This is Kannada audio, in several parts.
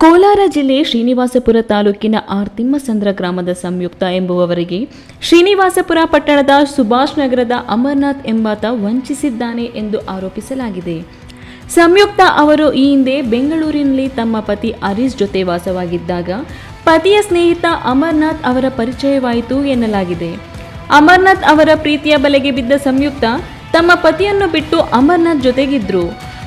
ಕೋಲಾರ ಜಿಲ್ಲೆ ಶ್ರೀನಿವಾಸಪುರ ತಾಲೂಕಿನ ಆರ್ತಿಮ್ಮಸಂದ್ರ ಗ್ರಾಮದ ಸಂಯುಕ್ತ ಎಂಬುವವರಿಗೆ ಶ್ರೀನಿವಾಸಪುರ ಪಟ್ಟಣದ ಸುಭಾಷ್ ನಗರದ ಅಮರನಾಥ್ ಎಂಬಾತ ವಂಚಿಸಿದ್ದಾನೆ ಎಂದು ಆರೋಪಿಸಲಾಗಿದೆ. ಸಂಯುಕ್ತ ಅವರು ಈ ಹಿಂದೆ ಬೆಂಗಳೂರಿನಲ್ಲಿ ತಮ್ಮ ಪತಿ ಹರೀಶ್ ಜೊತೆ ವಾಸವಾಗಿದ್ದಾಗ ಪತಿಯ ಸ್ನೇಹಿತ ಅಮರ್ನಾಥ್ ಅವರ ಪರಿಚಯವಾಯಿತು ಎನ್ನಲಾಗಿದೆ. ಅಮರ್ನಾಥ್ ಅವರ ಪ್ರೀತಿಯ ಬಲೆಗೆ ಬಿದ್ದ ಸಂಯುಕ್ತ ತಮ್ಮ ಪತಿಯನ್ನು ಬಿಟ್ಟು ಅಮರನಾಥ್ ಜೊತೆಗಿದ್ರು.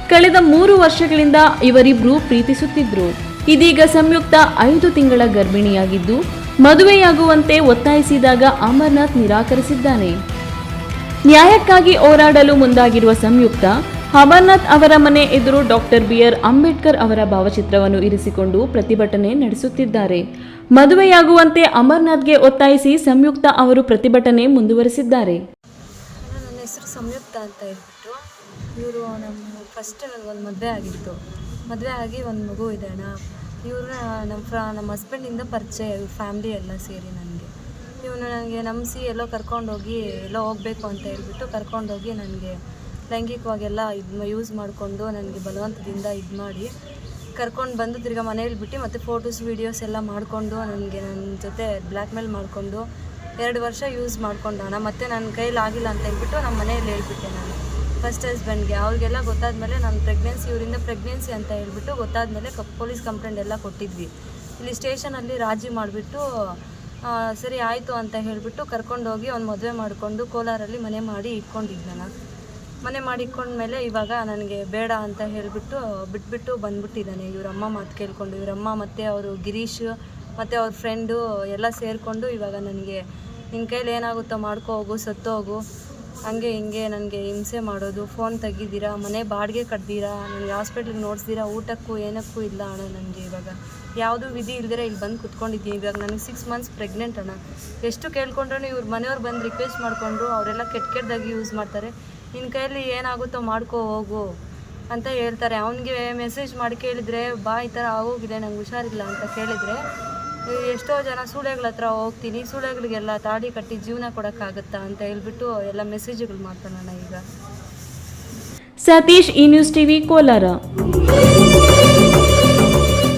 ಕಳೆದ ಮೂರು ವರ್ಷಗಳಿಂದ ಇವರಿಬ್ರು ಪ್ರೀತಿಸುತ್ತಿದ್ರು. ಇದೀಗ ಸಂಯುಕ್ತ ಐದು ತಿಂಗಳ ಗರ್ಭಿಣಿಯಾಗಿದ್ದು, ಮದುವೆಯಾಗುವಂತೆ ಒತ್ತಾಯಿಸಿದಾಗ ಅಮರ್ನಾಥ್ ನಿರಾಕರಿಸಿದ್ದಾನೆ. ನ್ಯಾಯಕ್ಕಾಗಿ ಹೋರಾಡಲು ಮುಂದಾಗಿರುವ ಸಂಯುಕ್ತ, ಅಮರ್ನಾಥ್ ಅವರ ಮನೆ ಎದುರು ಡಾಕ್ಟರ್ ಬಿಆರ್ ಅಂಬೇಡ್ಕರ್ ಅವರ ಭಾವಚಿತ್ರವನ್ನು ಇರಿಸಿಕೊಂಡು ಪ್ರತಿಭಟನೆ ನಡೆಸುತ್ತಿದ್ದಾರೆ. ಮದುವೆಯಾಗುವಂತೆ ಅಮರ್ನಾಥ್ಗೆ ಒತ್ತಾಯಿಸಿ ಸಂಯುಕ್ತ ಅವರು ಪ್ರತಿಭಟನೆ ಮುಂದುವರೆಸಿದ್ದಾರೆ. ನನ್ನ ಹೆಸರು ಸಂಯುಕ್ತ ಅಂತ ಹೇಳ್ಬಿಟ್ಟು, ಇವರು ಫಸ್ಟ್ ಒಂದು ಮದುವೆ ಆಗಿತ್ತು. ಮದುವೆ ಆಗಿ ಒಂದು ಮಗು ಇದೆ ಇವ್ರನ್ನ ನಮ್ಮ ಫ್ರ, ನಮ್ಮ ಹಸ್ಬೆಂಡಿಂದ ಪರಿಚಯ ಇವ್ರ ಫ್ಯಾಮ್ಲಿ ಎಲ್ಲ ಸೇರಿ ನನಗೆ. ಇವನು ನನಗೆ ನಂಬಿಸಿ ಎಲ್ಲೋ ಕರ್ಕೊಂಡೋಗಿ ಎಲ್ಲೋ ಹೋಗಬೇಕು ಅಂತ ಹೇಳ್ಬಿಟ್ಟು ಕರ್ಕೊಂಡೋಗಿ ನನಗೆ ಲೈಂಗಿಕವಾಗೆಲ್ಲ ಇದು ಯೂಸ್ ಮಾಡಿಕೊಂಡು ನನಗೆ ಬಲವಂತದಿಂದ ಇದು ಮಾಡಿ ಕರ್ಕೊಂಡು ಬಂದು ತಿರ್ಗಾ ಮನೇಲಿ ಬಿಟ್ಟು ಮತ್ತು ಫೋಟೋಸ್ ವೀಡಿಯೋಸ್ ಎಲ್ಲ ಮಾಡಿಕೊಂಡು ನನಗೆ ನನ್ನ ಜೊತೆ ಬ್ಲ್ಯಾಕ್ ಮೇಲ್ ಮಾಡಿಕೊಂಡು ಎರಡು ವರ್ಷ ಯೂಸ್ ಮಾಡ್ಕೊಂಡೋಣ ಮತ್ತೆ ನನ್ನ ಕೈಲಿ ಆಗಿಲ್ಲ ಅಂತ ಹೇಳ್ಬಿಟ್ಟು ನಮ್ಮ ಮನೆಯಲ್ಲಿ ಹೇಳ್ಬಿಟ್ಟೆ ನಾನು. ಫಸ್ಟ್ ಹಸ್ಬೆಂಡ್ಗೆ ಅವ್ರಿಗೆಲ್ಲ ಗೊತ್ತಾದಮೇಲೆ ನಮ್ಮ ಪ್ರೆಗ್ನೆನ್ಸಿ ಇವರಿಂದ ಪ್ರೆಗ್ನೆನ್ಸಿ ಅಂತ ಹೇಳ್ಬಿಟ್ಟು ಗೊತ್ತಾದ್ಮೇಲೆ ಕ ಪೊಲೀಸ್ ಕಂಪ್ಲೇಂಟ್ ಎಲ್ಲ ಕೊಟ್ಟಿದ್ವಿ. ಇಲ್ಲಿ ಸ್ಟೇಷನಲ್ಲಿ ರಾಜಿ ಮಾಡಿಬಿಟ್ಟು ಸರಿ ಆಯಿತು ಅಂತ ಹೇಳಿಬಿಟ್ಟು ಕರ್ಕೊಂಡೋಗಿ ಅವ್ನು ಮದುವೆ ಮಾಡಿಕೊಂಡು ಕೋಲಾರಲ್ಲಿ ಮನೆ ಮಾಡಿ ಇಟ್ಕೊಂಡಿದ್ದೆ ಮನೆ ಮಾಡಿ ಇಟ್ಕೊಂಡ್ಮೇಲೆ ಇವಾಗ ನನಗೆ ಬೇಡ ಅಂತ ಹೇಳಿಬಿಟ್ಟು ಬಿಟ್ಬಿಟ್ಟು ಬಂದ್ಬಿಟ್ಟಿದ್ದಾನೆ ಇವರಮ್ಮ ಮಾತು ಕೇಳ್ಕೊಂಡು. ಇವರಮ್ಮ ಮತ್ತು ಅವರು ಗಿರೀಶ್, ಮತ್ತು ಅವ್ರ ಫ್ರೆಂಡು ಎಲ್ಲ ಸೇರಿಕೊಂಡು ಇವಾಗ ನನಗೆ ನಿನ್ನ ಕೈಲಿ ಏನಾಗುತ್ತೋ ಮಾಡ್ಕೋ, ಹೋಗು, ಸತ್ತು ಹೋಗು. ಹಂಗೆ ಹಿಂಗೆ ನನಗೆ ಹಿಂಸೆ ಮಾಡೋದು. ಫೋನ್ ತೆಗಿದ್ದೀರಾ ಮನೆ ಬಾಡಿಗೆ ಕಟ್ತೀರಾ ನನಗೆ ಹಾಸ್ಪಿಟ್ಲಿಗೆ ನೋಡಿಸ್ತೀರಾ ಊಟಕ್ಕೂ ಏನಕ್ಕೂ ಇಲ್ಲ ಅಣ್ಣ ನನಗೆ ಇವಾಗ. ಯಾವುದೂ ವಿಧಿ ಇಲ್ದಿರ ಇಲ್ಲಿ ಬಂದು ಕುತ್ಕೊಂಡಿದ್ದೀನಿ. ಇವಾಗ ನನಗೆ ಸಿಕ್ಸ್ ಮಂತ್ಸ್ ಪ್ರೆಗ್ನೆಂಟ್ ಅಣ್ಣ. ಎಷ್ಟು ಕೇಳ್ಕೊಂಡ್ರೂ ಇವ್ರ ಮನೆಯವ್ರು ಬಂದು ರಿಕ್ವೆಸ್ಟ್ ಮಾಡಿಕೊಂಡ್ರು, ಅವರೆಲ್ಲ ಕೆಟ್ಟ ಕೆಟ್ಟದಾಗಿ ಯೂಸ್ ಮಾಡ್ತಾರೆ. ನಿನ್ನ ಕೈಯಲ್ಲಿ ಏನಾಗುತ್ತೋ ಮಾಡ್ಕೋ, ಹೋಗು ಅಂತ ಹೇಳ್ತಾರೆ. ಅವನಿಗೆ ಮೆಸೇಜ್ ಮಾಡಿ ಕೇಳಿದರೆ, ಬಾ, ಈ ಥರ ಆಗೋಗಿದೆ, ನಂಗೆ ಹುಷಾರಿಲ್ಲ ಅಂತ ಕೇಳಿದರೆ ಎಷ್ಟೋ ಜನ ಸೂಳೆಗಳ ಹತ್ರ ಹೋಗ್ತೀನಿ ಸೂಳೆಗಳಿಗೆಲ್ಲ ತಾಡಿ ಕಟ್ಟಿ ಜೀವನ ಕೊಡೋಕ್ಕಾಗತ್ತಾ ಅಂತ ಹೇಳ್ಬಿಟ್ಟು ಎಲ್ಲ ಮೆಸೇಜ್ಗಳು ಮಾಡ್ತಾನಣ್ಣ ಈಗ. ಸತೀಶ್, ಈ ನ್ಯೂಸ್ ಟಿವಿ ಕೋಲಾರ.